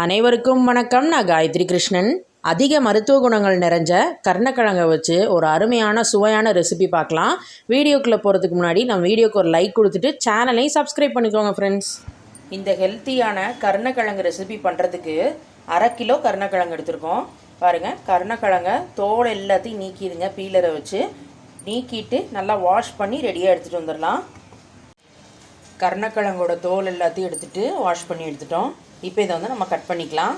அனைவருக்கும் வணக்கம். நான் காயத்ரி கிருஷ்ணன். அதிக மருத்துவ குணங்கள் நிறைஞ்ச கர்ணக்கிழங்கை வச்சு ஒரு அருமையான சுவையான ரெசிபி பார்க்கலாம். வீடியோக்குள்ளே போகிறதுக்கு முன்னாடி நம்ம வீடியோக்கு ஒரு லைக் கொடுத்துட்டு சேனலையும் சப்ஸ்கிரைப் பண்ணிக்கோங்க ஃப்ரெண்ட்ஸ் இந்த ஹெல்த்தியான கர்ணக்கிழங்கு ரெசிபி பண்ணுறதுக்கு அரை கிலோ கர்ணக்கிழங்கு எடுத்திருக்கோம். பாருங்கள் கர்ணக்கிழங்கை தோல் எல்லாத்தையும் நீக்கிடுங்க பீலரை வச்சு. நீக்கிட்டு நல்லா வாஷ் பண்ணி ரெடியாக எடுத்துகிட்டு வந்துடலாம். கருணக்கிழங்கோட தோல் எல்லாத்தையும் எடுத்துகிட்டு வாஷ் பண்ணி எடுத்துட்டோம். இப்போ இதை வந்து நம்ம கட் பண்ணிக்கலாம்.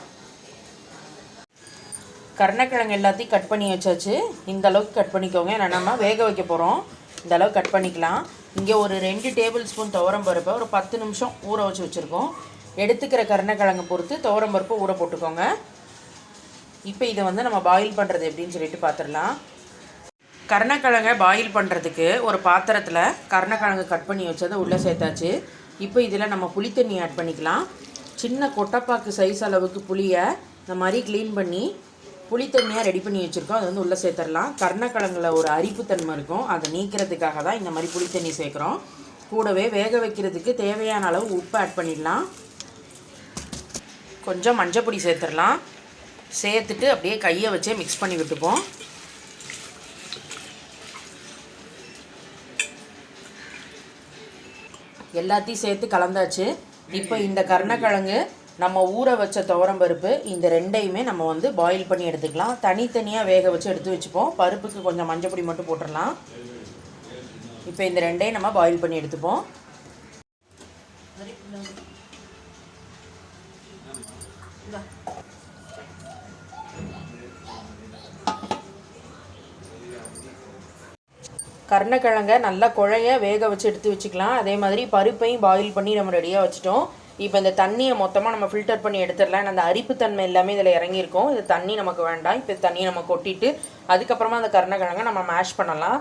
கருணக்கிழங்கு எல்லாத்தையும் கட் பண்ணி வச்சாச்சு. இந்த அளவுக்கு கட் பண்ணிக்கோங்க. ஏன்னா நம்ம வேக வைக்க போகிறோம் இந்த அளவுக்கு கட் பண்ணிக்கலாம். இங்கே ஒரு ரெண்டு டேபிள் ஸ்பூன் துவரம் பருப்பை ஒரு பத்து நிமிஷம் ஊற வச்சு வச்சுருக்கோம். எடுத்துக்கிற கருணக்கிழங்கை பொறுத்து துவரம் பருப்பு ஊற போட்டுக்கோங்க. இப்போ இதை வந்து நம்ம பாயில் பண்ணுறது எப்படின்னு சொல்லிட்டு பார்த்துடலாம் கருணக்கிழங்கை பாயில் பண்ணுறதுக்கு ஒரு பாத்திரத்தில் கருணக்கிழங்கு கட் பண்ணி வச்சதை உள்ளே சேர்த்தாச்சு. இப்போ இதில் நம்ம புளித்தண்ணி ஆட் பண்ணிக்கலாம். சின்ன கொட்டப்பாக்கு சைஸ் அளவுக்கு புளியை இந்த மாதிரி க்ளீன் பண்ணி புளித்தண்ணியாக ரெடி பண்ணி வச்சுருக்கோம். அது வந்து உள்ளே சேர்த்துடலாம். கருணக்கிழங்குல ஒரு அரிப்புத்தன்மை இருக்கும். அதை நீக்கிறதுக்காக தான் இந்த மாதிரி புளி தண்ணி சேர்க்குறோம். கூடவே வேக வைக்கிறதுக்கு தேவையான அளவு உப்பு ஆட் பண்ணிடலாம். கொஞ்சம் மஞ்சள் பொடி சேர்த்துடலாம். சேர்த்துட்டு அப்படியே கையை வச்சே மிக்ஸ் பண்ணி விட்டுப்போம். எல்லாத்தையும் சேர்த்து கலந்தாச்சு. இப்போ இந்த கருணக்கிழங்கு நம்ம ஊற வச்ச துவரம் பருப்பு இந்த ரெண்டையுமே நம்ம வந்து பாயில் பண்ணி எடுத்துக்கலாம். தனித்தனியாக வேக வச்சு எடுத்து வச்சுப்போம். பருப்புக்கு கொஞ்சம் மஞ்சள் பொடி மட்டும் போட்டுடலாம் இப்போ இந்த ரெண்டையும் நம்ம பாயில் பண்ணி எடுத்துப்போம். கருணக்கிழங்கை நல்லா குழைய வேக வச்சு எடுத்து வச்சுக்கலாம். அதே மாதிரி பருப்பையும் பாயில் பண்ணி நம்ம ரெடியாக வச்சுட்டோம். இப்போ இந்த தண்ணியை மொத்தமாக நம்ம ஃபில்டர் பண்ணி எடுத்துடலாம். அந்த அரிப்புத்தன்மை எல்லாமே இதில் இறங்கியிருக்கும். இது தண்ணி நமக்கு வேண்டாம். இப்போ தண்ணியை நம்ம கொட்டிட்டு அதுக்கப்புறமா அந்த கருணக்கிழங்கை நம்ம மேஷ் பண்ணலாம்.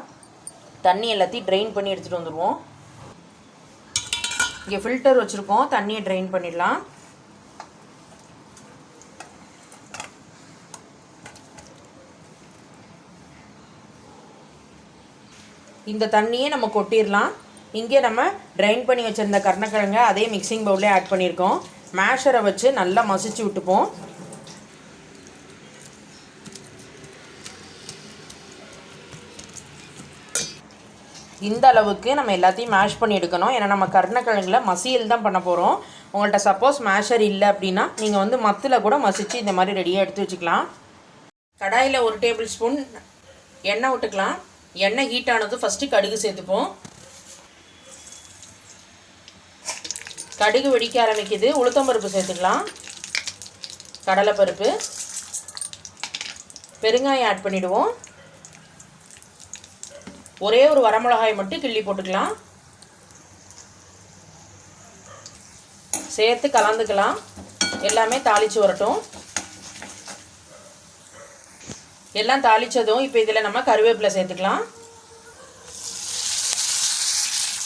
தண்ணி எல்லாத்தையும் ட்ரெயின் பண்ணி எடுத்துகிட்டு வந்துடுவோம் இங்கே ஃபில்டர் வச்சுருக்கோம். தண்ணியை ட்ரெயின் பண்ணிடலாம். இந்த தண்ணியே நம்ம கொட்டிடலாம் இங்கே நம்ம ட்ரைன் பண்ணி வச்சுருந்த கருணக்கிழங்க அதே மிக்சிங் பவுலே ஆட் பண்ணியிருக்கோம் மேஷரை வச்சு நல்லா மசிச்சு விட்டுப்போம். இந்த அளவுக்கு நம்ம எல்லாத்தையும் மேஷ் பண்ணி எடுக்கணும். ஏன்னா நம்ம கருணக்கிழங்குல மசியல் தான் பண்ண போகிறோம் உங்கள்கிட்ட சப்போஸ் மேஷர் இல்லை அப்படின்னா நீங்கள் வந்து மத்தில் கூட மசிச்சு இந்த மாதிரி ரெடியாக எடுத்து வச்சுக்கலாம். கடாயில் ஒரு டேபிள் ஸ்பூன் எண்ணெய் விட்டுக்கலாம். எண்ணெய் ஹீட் ஆனதும் ஃபஸ்ட்டு கடுகு சேர்த்துப்போம். கடுகு வெடிக்க ஆரம்பிக்குது. உளுத்தம்பருப்பு சேர்த்துக்கலாம். கடலைப்பருப்பு. பெருங்காயம் ஆட் பண்ணிவிடுவோம் ஒரே ஒரு வரமிளகாய் மட்டும் கிள்ளி போட்டுக்கலாம். சேர்த்து கலந்துக்கலாம். எல்லாமே தாளித்து வரட்டும். எல்லாம் தாளித்ததும் இப்போ இதில் நம்ம கருவேப்பிலை சேர்த்துக்கலாம்.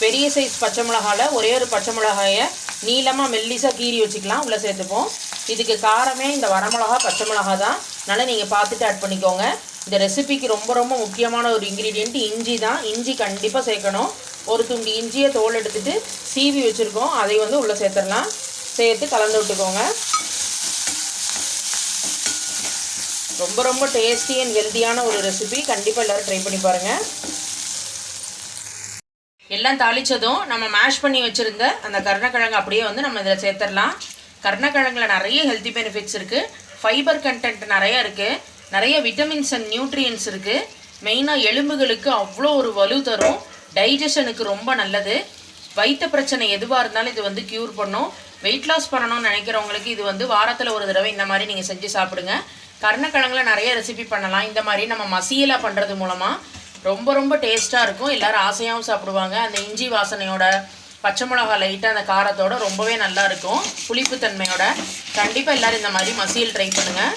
பெரிய சைஸ் பச்சை மிளகாவில் ஒரே ஒரு பச்சை மிளகாயை நீளமாக மெல்லிசாக கீறி வச்சுக்கலாம். உள்ளே சேர்த்துப்போம். இதுக்கு காரமே இந்த வரமிளகா பச்சை மிளகா தான். அதனால் நீங்கள் பார்த்துட்டு ஆட் பண்ணிக்கோங்க. இந்த ரெசிபிக்கு ரொம்ப ரொம்ப முக்கியமான ஒரு இன்க்ரீடியண்ட் இஞ்சி தான். இஞ்சி கண்டிப்பாக சேர்க்கணும். ஒரு துண்டு இஞ்சியை தோல் எடுத்துகிட்டு சீவி வச்சுருக்கோம். அதை வந்து உள்ளே சேர்த்துடலாம். சேர்த்து கலந்து விட்டுக்கோங்க. ரொம்ப ரொம்ப டேஸ்டி அண்ட் ஹெல்த்தியான ஒரு ரெசிபி கண்டிப்பாக எல்லோரும் ட்ரை பண்ணி பாருங்கள் எல்லாம் தாளித்ததும் நம்ம மேஷ் பண்ணி வச்சுருந்த அந்த கருணக்கிழங்கு அப்படியே வந்து நம்ம இதில் சேர்த்துடலாம் கருணக்கிழங்குல நிறைய ஹெல்த்தி பெனிஃபிட்ஸ் இருக்குது ஃபைபர் கண்டென்ட் நிறைய இருக்குது நிறைய விட்டமின்ஸ் அண்ட் நியூட்ரியன்ஸ் இருக்குது மெயினாக எலும்புகளுக்கு அவ்வளோ ஒரு வலு தரும். டைஜஷனுக்கு ரொம்ப நல்லது. வைத்த பிரச்சனை எதுவாக இருந்தாலும் இது வந்து க்யூர் பண்ணும். வெயிட் லாஸ் பண்ணணும்னு நினைக்கிறவங்களுக்கு இது வந்து வாரத்தில் ஒரு தடவை இந்த மாதிரி நீங்கள் செஞ்சு சாப்பிடுங்க. கருணக்கிழங்குல நிறைய ரெசிபி பண்ணலாம். இந்த மாதிரி நம்ம மசியலாக பண்ணுறது மூலமாக ரொம்ப ரொம்ப டேஸ்ட்டாக இருக்கும். எல்லோரும் ஆசையாகவும் சாப்பிடுவாங்க. அந்த இஞ்சி வாசனையோட பச்சை மிளகா லைட்டாக அந்த காரத்தோட ரொம்பவே நல்லா இருக்கும். புளிப்புத்தன்மையோட. கண்டிப்பாக எல்லோரும் இந்த மாதிரி மசியல் ட்ரை பண்ணுங்கள்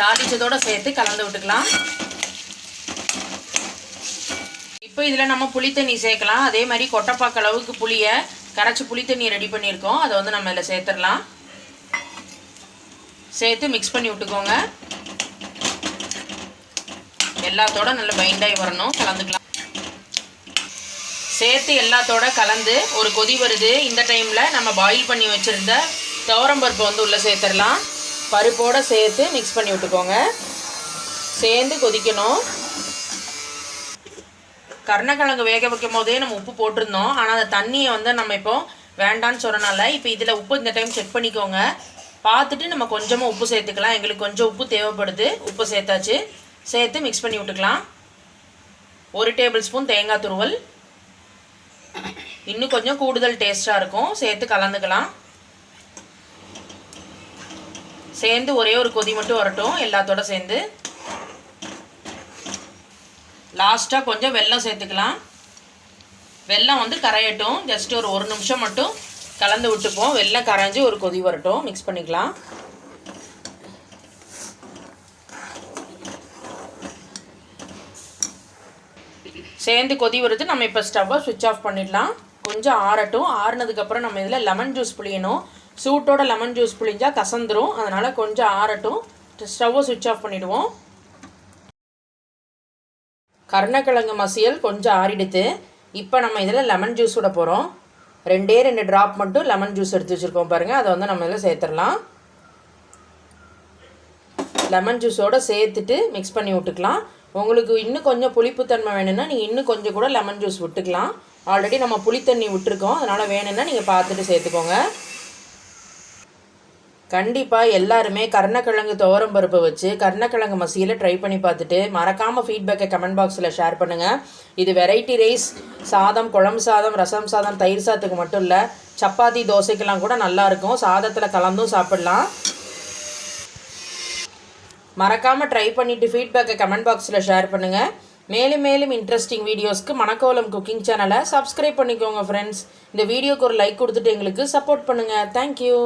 தாளிச்சதோடு சேர்த்து கலந்து விட்டுக்கலாம். இப்போ இதில் நம்ம புளித்தண்ணி சேர்க்கலாம். அதே மாதிரி கொட்டைப்பாக்கு அளவுக்கு புளியை கரைச்சி புளித்தண்ணி ரெடி பண்ணியிருக்கோம். அதை வந்து நம்ம இதில் சேர்த்துடலாம். சேர்த்து மிக்ஸ் பண்ணி விட்டுக்கோங்க. எல்லாத்தோட நல்ல பைண்டாகி வரணும். கலந்துக்கலாம். சேர்த்து எல்லாத்தோட கலந்து ஒரு கொதி வருது. இந்த டைமில் நம்ம பாயில் பண்ணி வச்சுருந்த துவரம் பருப்பு வந்து உள்ளே சேர்த்துடலாம். பருப்போடு சேர்த்து மிக்ஸ் பண்ணி விட்டுக்கோங்க. சேர்ந்து கொதிக்கணும். கருணக்கிழங்கு வேக வைக்கும் போதே நம்ம உப்பு போட்டிருந்தோம். ஆனால் அந்த தண்ணியை வந்து நம்ம இப்போ வேண்டான்னு சொன்னனால இப்போ இதில் உப்பு இந்த டைம் செக் பண்ணிக்கோங்க. பார்த்துட்டு நம்ம கொஞ்சமாக உப்பு சேர்த்துக்கலாம். எங்களுக்கு கொஞ்சம் உப்பு தேவைப்படுது. உப்பு சேர்த்தாச்சு. சேர்த்து மிக்ஸ் பண்ணி விட்டுக்கலாம். ஒரு டேபிள் ஸ்பூன் தேங்காய் துருவல். இன்னும் கொஞ்சம் கூடுதல் டேஸ்ட்டாக இருக்கும். சேர்த்து கலந்துக்கலாம். சேர்ந்து ஒரே ஒரு கொதி மட்டும் வரட்டும். எல்லாத்தோட சேர்ந்து. லாஸ்ட்டாக கொஞ்சம் வெல்லம் சேர்த்துக்கலாம். வெல்லம் வந்து கரையட்டும். ஜஸ்ட் ஒரு ஒரு நிமிஷம் மட்டும். கலந்து விட்டுப்போம். வெள்ளை கரைஞ்சி ஒரு கொதி வரட்டும். மிக்ஸ் பண்ணிக்கலாம். சேர்ந்து கொதி வருது. நம்ம இப்போ ஸ்டவ்வை சுவிட்ச் ஆஃப் பண்ணிடலாம். கொஞ்சம் ஆறட்டும். ஆறுனதுக்கப்புறம் நம்ம இதில் லெமன் ஜூஸ் புளியணும் சூட்டோட லெமன் ஜூஸ் புளிஞ்சால் கசந்துரும். அதனால் கொஞ்சம் ஆறட்டும். ஸ்டவ்வை சுவிட்ச் ஆஃப் பண்ணிவிடுவோம் கருணக்கிழங்கு மசியல் கொஞ்சம் ஆறிடுத்து. இப்போ நம்ம இதில் லெமன் ஜூஸ் விட போகிறோம் ரெண்டே ரெண்டு ட்ராப் மட்டும் லெமன் ஜூஸ் எடுத்து வச்சுருக்கோம் பாருங்கள் அதை வந்து நம்ம இதில் சேர்த்துடலாம். லெமன் ஜூஸோடு சேர்த்துட்டு மிக்ஸ் பண்ணி விட்டுக்கலாம். உங்களுக்கு இன்னும் கொஞ்சம் புளிப்புத்தன்மை வேணும்னா நீங்கள் இன்னும் கொஞ்சம் கூட லெமன் ஜூஸ் விட்டுக்கலாம். ஆல்ரெடி நம்ம புளித்தண்ணி விட்டுருக்கோம். அதனால் வேணும்னா நீங்கள் பார்த்துட்டு சேர்த்துக்கோங்க. கண்டிப்பாக எல்லாருமே கருணக்கிழங்கு துவரம் பருப்பு வச்சு கருணக்கிழங்கு மசியில் ட்ரை பண்ணி பார்த்துட்டு மறக்காமல் ஃபீட்பேக்கை கமெண்ட் பாக்ஸில் ஷேர் பண்ணுங்கள் இது வெரைட்டி ரைஸ் சாதம் குழம்பு சாதம் ரசம் சாதம் தயிர் சாதத்துக்கு மட்டும் இல்லை சப்பாத்தி தோசைக்கெல்லாம் கூட நல்லாயிருக்கும் சாதத்தில் கலந்தும் சாப்பிட்லாம். மறக்காமல் ட்ரை பண்ணிவிட்டு ஃபீட்பேக்கை கமெண்ட் பாக்ஸில் ஷேர் பண்ணுங்கள் மேலும் மேலும் இன்ட்ரெஸ்டிங் வீடியோஸ்க்கு மணக்கோலம் குக்கிங் சேனலை சப்ஸ்கிரைப் பண்ணிக்கோங்க ஃப்ரெண்ட்ஸ் இந்த வீடியோக்கு ஒரு லைக் கொடுத்துட்டு எங்களுக்கு சப்போர்ட் பண்ணுங்கள் தேங்க்யூ